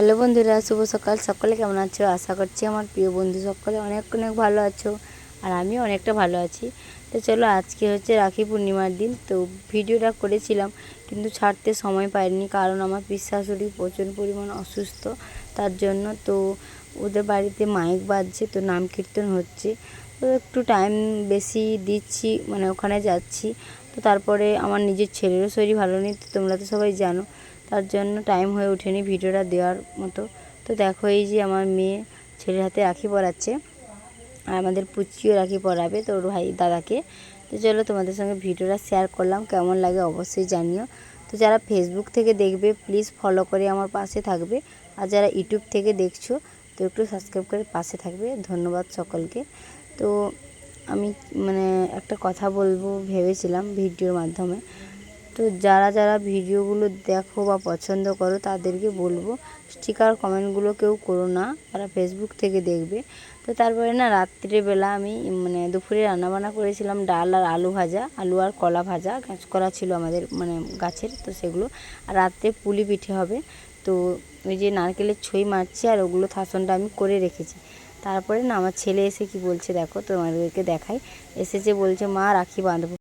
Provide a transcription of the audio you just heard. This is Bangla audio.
হ্যালো বন্ধুরা, শুভ সকাল। সকলে কেমন আছো? আশা করছি আমার প্রিয় বন্ধু সকলে অনেক অনেক ভালো আছো আর আমিও অনেকটা ভালো আছি। তো চলো, আজকে হচ্ছে রাখি পূর্ণিমার দিন। তো ভিডিওটা করেছিলাম কিন্তু ছাড়তে সময় পাইনি কারণ আমার পিসাশুড়ি প্রচুর পরিমাণ অসুস্থ। তার জন্য তো ওদের বাড়িতে মাইক বাজছে, তো নাম কীর্তন হচ্ছে। তো একটু টাইম বেশি দিচ্ছি মানে ওখানে যাচ্ছি। তো তারপরে আমার নিজের ছেলেরও শরীর ভালো নেই, তো তোমরা তো সবাই জানো। তার জন্য টাইম হয়ে ওঠেনি ভিডিওটা দেওয়ার মতো। তো দেখো এই যে আমার মেয়ে ছেলের হাতে রাখি পরাচ্ছে, আর আমাদের পুচিও রাখি পরাবে তো ওর ভাই দাদাকে। তো চলো তোমাদের সঙ্গে ভিডিওটা শেয়ার করলাম, কেমন লাগে অবশ্যই জানিও। তো যারা ফেসবুক থেকে দেখবে প্লিজ ফলো করে আমার পাশে থাকবে। আর যারা ইউটিউব থেকে দেখছ, তো একটু সাবস্ক্রাইব করে পাশে থাকবে। ধন্যবাদ সকলকে। তো আমি মানে একটা কথা বলব, ভেবেছিলাম ভিডিওর মাধ্যমে। তো যারা যারা ভিডিওগুলো দেখো বা পছন্দ করো, তাদেরকে বলব, স্টিকার কমেন্টগুলো কেউ করো না, তারা ফেসবুক থেকে দেখবে। তো তারপরে না, রাত্রিবেলা আমি মানে দুপুরে রান্নাবান্না করেছিলাম ডাল আর আলু ভাজা, আলু আর কলা ভাজা গাছ করা ছিল আমাদের মানে গাছের, তো সেগুলো। আর রাত্রে পুলি পিঠে হবে, তো ওই যে নারকেলের ছই মারছি আর ওগুলো থাসনটা আমি করে রেখেছি। তারপরে না, আমার ছেলে এসে কি বলছে দেখো, তোমাদেরকে দেখাই। এসেছে বলছে, মা, রাখি বাঁধবো।